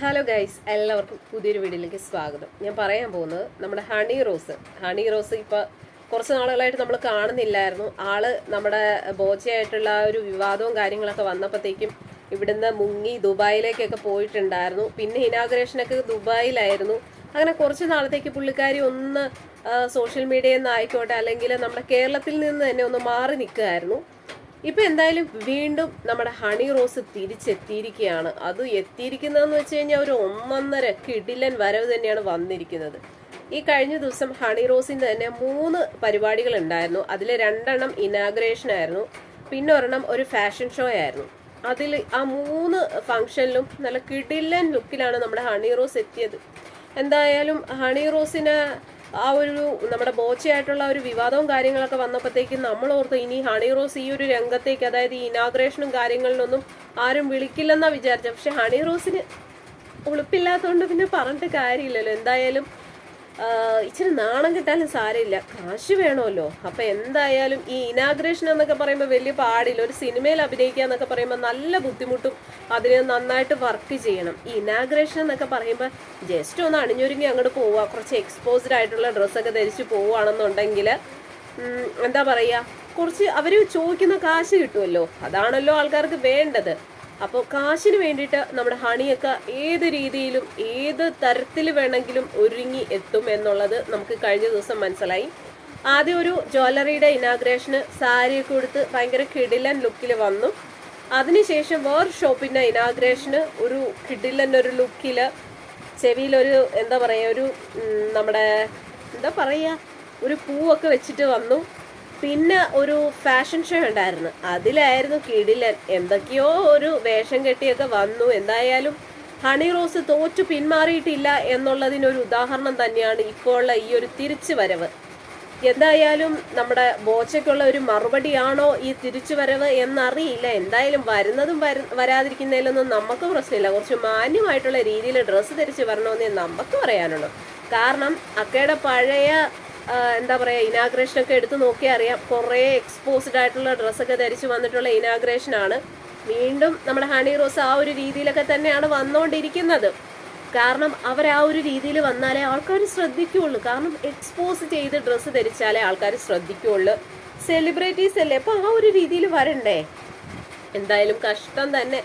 Hello guys എല്ലാവർക്കും പുതിയൊരു വീഡിയോയിലേക്ക് സ്വാഗതം. ഞാൻ പറയാൻ പോകുന്നത് നമ്മുടെ ഹണി റോസ്. ഹണി റോസ് ഇപ്പോൾ കുറച്ച് നാളുകളായിട്ട് നമ്മൾ കാണുന്നില്ലായിരുന്നു. ആൾ നമ്മുടെ ബോച്ചയായിട്ടുള്ള ഒരു വിവാദവും കാര്യങ്ങളൊക്കെ വന്നപ്പോഴത്തേക്കും ഇവിടുന്ന് മുങ്ങി ദുബായിലേക്കൊക്കെ പോയിട്ടുണ്ടായിരുന്നു. പിന്നെ ഇനാഗ്രേഷനൊക്കെ ദുബായിലായിരുന്നു. അങ്ങനെ കുറച്ച് നാളത്തേക്ക് പുള്ളിക്കാരി ഒന്ന് സോഷ്യൽ മീഡിയയിൽ നിന്ന് ആയിക്കോട്ടെ അല്ലെങ്കിൽ നമ്മുടെ കേരളത്തിൽ നിന്ന് തന്നെ ഒന്ന് മാറി നിൽക്കുകയായിരുന്നു. ഇപ്പൊ എന്തായാലും വീണ്ടും നമ്മുടെ ഹണി റോസ് തിരിച്ചെത്തിയിരിക്കുകയാണ്. അത് എത്തിയിരിക്കുന്നതെന്ന് വെച്ച് കഴിഞ്ഞാൽ ഒരു ഒന്നൊന്നര കിടിലൻ വരവ് തന്നെയാണ് വന്നിരിക്കുന്നത്. ഈ കഴിഞ്ഞ ദിവസം ഹണി റോസിന്റെ തന്നെ മൂന്ന് പരിപാടികൾ ഉണ്ടായിരുന്നു. അതിൽ രണ്ടെണ്ണം ഇനാഗ്രേഷൻ ആയിരുന്നു. പിന്നെ ഒരെണ്ണം ഒരു ഫാഷൻ ഷോ ആയിരുന്നു. അതിൽ ആ മൂന്ന് ഫംഗ്ഷനിലും നല്ല കിടിലൻ ലുക്കിലാണ് നമ്മുടെ ഹണി റോസ് എത്തിയത്. എന്തായാലും ഹണി റോസിന് ആ ഒരു നമ്മുടെ ബോച്ചയായിട്ടുള്ള ഒരു വിവാദവും കാര്യങ്ങളൊക്കെ വന്നപ്പോഴത്തേക്കും നമ്മൾ ഓർത്ത് ഇനി ഹണി റോസ് ഈ ഒരു രംഗത്തേക്ക് അതായത് ഈ ഇനാഗ്രേഷനും കാര്യങ്ങളിലൊന്നും ആരും വിളിക്കില്ലെന്നാണ് വിചാരിച്ചത് പക്ഷെ ഹണി റോസിന് ഉളുപ്പില്ലാത്തതുകൊണ്ട് പിന്നെ പറഞ്ഞിട്ട് കാര്യമില്ലല്ലോ. എന്തായാലും ഇച്ചിരി നാണം കിട്ടാനും സാരമില്ല. കാശ് വേണമല്ലോ. അപ്പൊ എന്തായാലും ഈ ഇനാഗ്രേഷൻ എന്നൊക്കെ പറയുമ്പോൾ വലിയ പാടില്ല. ഒരു സിനിമയിൽ അഭിനയിക്കുക എന്നൊക്കെ പറയുമ്പോൾ നല്ല ബുദ്ധിമുട്ടും അതിന് നന്നായിട്ട് വർക്ക് ചെയ്യണം. ഈ ഇനാഗ്രേഷൻ എന്നൊക്കെ പറയുമ്പോൾ ജസ്റ്റ് ഒന്ന് അണിഞ്ഞൊരുങ്ങി അങ്ങോട്ട് പോവുക. കുറച്ച് എക്സ്പോസ്ഡ് ആയിട്ടുള്ള ഡ്രസ്സൊക്കെ ധരിച്ച് പോവുകയാണെന്നുണ്ടെങ്കിൽ എന്താ പറയുക കുറച്ച് അവർ ചോദിക്കുന്ന കാശ് കിട്ടുമല്ലോ. അതാണല്ലോ ആൾക്കാർക്ക് വേണ്ടത്. അപ്പോൾ കാശിന് വേണ്ടിയിട്ട് നമ്മുടെ ഹണിയൊക്കെ ഏത് രീതിയിലും ഏത് തരത്തിൽ വേണമെങ്കിലും ഒരുങ്ങി എത്തും എന്നുള്ളത് നമുക്ക് കഴിഞ്ഞ ദിവസം മനസ്സിലായി. ആദ്യം ഒരു ജ്വല്ലറിയുടെ ഇനാഗ്രേഷന് സാരിയൊക്കെ കൊടുത്ത് ഭയങ്കര കിടിലൻ ലുക്കിൽ വന്നു. അതിനുശേഷം വേറെ ഷോപ്പിന്റെ ഇനാഗ്രേഷന് ഒരു കിടിലൻ ഒരു ലുക്കിൽ ചെവിയിലൊരു എന്താ പറയുക ഒരു നമ്മുടെ എന്താ പറയുക ഒരു പൂവൊക്കെ വെച്ചിട്ട് വന്നു. പിന്നെ ഒരു ഫാഷൻ ഷോ ഉണ്ടായിരുന്നു. അതിലായിരുന്നു കിടിലൻ. എന്തൊക്കെയോ ഒരു വേഷം കെട്ടിയൊക്കെ വന്നു. എന്തായാലും ഹണി റോസ് തോറ്റു പിന്മാറിയിട്ടില്ല എന്നുള്ളതിനൊരു ഉദാഹരണം തന്നെയാണ് ഇപ്പോൾ ഉള്ള ഈ ഒരു തിരിച്ചു വരവ് എന്തായാലും നമ്മുടെ ബോച്ചയ്ക്കുള്ള ഒരു മറുപടിയാണോ ഈ തിരിച്ചു വരവ് എന്നറിയില്ല. എന്തായാലും വരുന്നതും വര വരാതിരിക്കുന്നതിലൊന്നും നമുക്ക് പ്രശ്നമില്ല. കുറച്ച് മാന്യമായിട്ടുള്ള രീതിയിൽ ഡ്രസ്സ് ധരിച്ച് വരണമെന്നേ നമുക്ക് പറയാനുള്ളൂ. കാരണം അക്കയുടെ പഴയ എന്താ പറയുക ഇനാഗ്രേഷനൊക്കെ എടുത്ത് നോക്കിയാൽ അറിയാം. കുറേ എക്സ്പോസ്ഡ് ആയിട്ടുള്ള ഡ്രസ്സൊക്കെ ധരിച്ച് വന്നിട്ടുള്ള ഇനാഗ്രേഷനാണ് വീണ്ടും നമ്മുടെ ഹണി റോസ് ആ ഒരു രീതിയിലൊക്കെ തന്നെയാണ് വന്നുകൊണ്ടിരിക്കുന്നത് കാരണം അവർ ആ ഒരു രീതിയിൽ വന്നാലേ ആൾക്കാർ ശ്രദ്ധിക്കുകയുള്ളൂ കാരണം എക്സ്പോസ് ചെയ്ത് ഡ്രസ്സ് ധരിച്ചാലേ ആൾക്കാർ ശ്രദ്ധിക്കുകയുള്ളൂ സെലിബ്രിറ്റീസ് അല്ലേ? അപ്പോൾ ആ ഒരു രീതിയിൽ വരണ്ടേ? എന്തായാലും കഷ്ടം തന്നെ.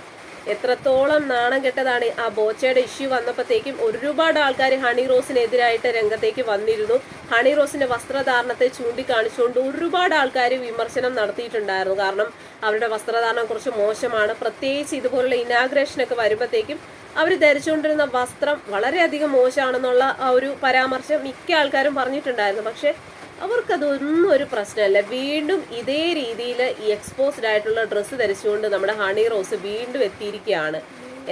എത്രത്തോളം നാണം കെട്ടതാണ് ആ ബോച്ചയുടെ ഇഷ്യൂ വന്നപ്പോഴത്തേക്കും ഒരുപാട് ആൾക്കാർ ഹണി റോസിനെതിരായിട്ട് രംഗത്തേക്ക് വന്നിരുന്നു. ഹണി റോസിന്റെ വസ്ത്രധാരണത്തെ ചൂണ്ടിക്കാണിച്ചുകൊണ്ട് ഒരുപാട് ആൾക്കാർ വിമർശനം നടത്തിയിട്ടുണ്ടായിരുന്നു. കാരണം അവരുടെ വസ്ത്രധാരണം കുറച്ച് മോശമാണ്. പ്രത്യേകിച്ച് ഇതുപോലുള്ള ഇനാഗ്രേഷനൊക്കെ വരുമ്പോഴത്തേക്കും അവർ ധരിച്ചുകൊണ്ടിരുന്ന വസ്ത്രം വളരെയധികം മോശമാണെന്നുള്ള ആ ഒരു പരാമർശം മിക്ക ആൾക്കാരും പറഞ്ഞിട്ടുണ്ടായിരുന്നു. പക്ഷേ അവർക്കതൊന്നും ഒരു പ്രശ്നമല്ല. വീണ്ടും ഇതേ രീതിയിൽ ഈ എക്സ്പോസ്ഡ് ആയിട്ടുള്ള ഡ്രസ്സ് ധരിച്ചുകൊണ്ട് നമ്മുടെ ഹണി റോസ് വീണ്ടും എത്തിയിരിക്കുകയാണ്.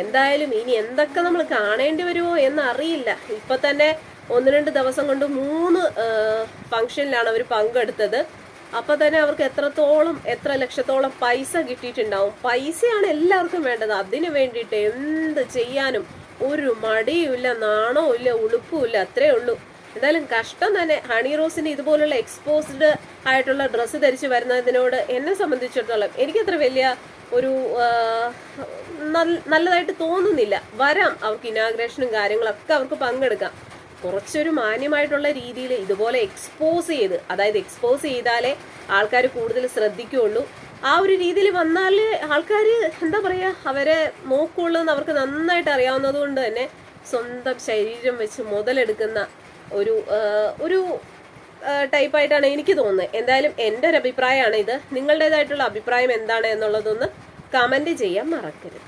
എന്തായാലും ഇനി എന്തൊക്കെ നമ്മൾ കാണേണ്ടി വരുമോ എന്നറിയില്ല. ഇപ്പൊ തന്നെ ഒന്ന് രണ്ട് ദിവസം കൊണ്ട് മൂന്ന് ഫംഗ്ഷനിലാണ് അവർ പങ്കെടുത്തത്. അപ്പൊ തന്നെ അവർക്ക് എത്രത്തോളം എത്ര ലക്ഷത്തോളം പൈസ കിട്ടിയിട്ടുണ്ടാവും. പൈസയാണ് എല്ലാവർക്കും വേണ്ടത്. അതിനു വേണ്ടിയിട്ട് എന്ത് ചെയ്യാനും ഒരു മടിയുമില്ല നാണവും ഇല്ല ഉളുപ്പുമില്ല അത്രേ ഉള്ളൂ. എന്തായാലും കഷ്ടം തന്നെ. ഹണി റോസിന് ഇതുപോലുള്ള എക്സ്പോസ്ഡ് ആയിട്ടുള്ള ഡ്രസ്സ് ധരിച്ച് വരുന്നതിനോട് എന്നെ സംബന്ധിച്ചിടത്തോളം എനിക്കത്ര വലിയ ഒരു നല്ലതായിട്ട് തോന്നുന്നില്ല. വരാം. അവർക്ക് ഇനാഗ്രേഷനും കാര്യങ്ങളൊക്കെ അവർക്ക് പങ്കെടുക്കാം. കുറച്ചൊരു മാന്യമായിട്ടുള്ള രീതിയിൽ ഇതുപോലെ എക്സ്പോസ് ചെയ്ത് അതായത് എക്സ്പോസ് ചെയ്താലേ ആൾക്കാർ കൂടുതൽ ശ്രദ്ധിക്കുകയുള്ളൂ ആ ഒരു രീതിയിൽ വന്നാൽ ആൾക്കാർ എന്താ പറയുക അവരെ നോക്കുള്ളൂ എന്ന് അവർക്ക് നന്നായിട്ട് അറിയാവുന്നത് കൊണ്ട് തന്നെ സ്വന്തം ശരീരം വെച്ച് മുതലെടുക്കുന്ന ഒരു ഒരു ടൈപ്പായിട്ടാണ് എനിക്ക് തോന്നുന്നത്. എന്തായാലും എന്റെ ഒരു അഭിപ്രായമാണ് ഇത്. നിങ്ങളുടേതായിട്ടുള്ള അഭിപ്രായം എന്താണ് എന്നുള്ളതൊന്ന് കമന്റ് ചെയ്യാൻ മറക്കരുത്.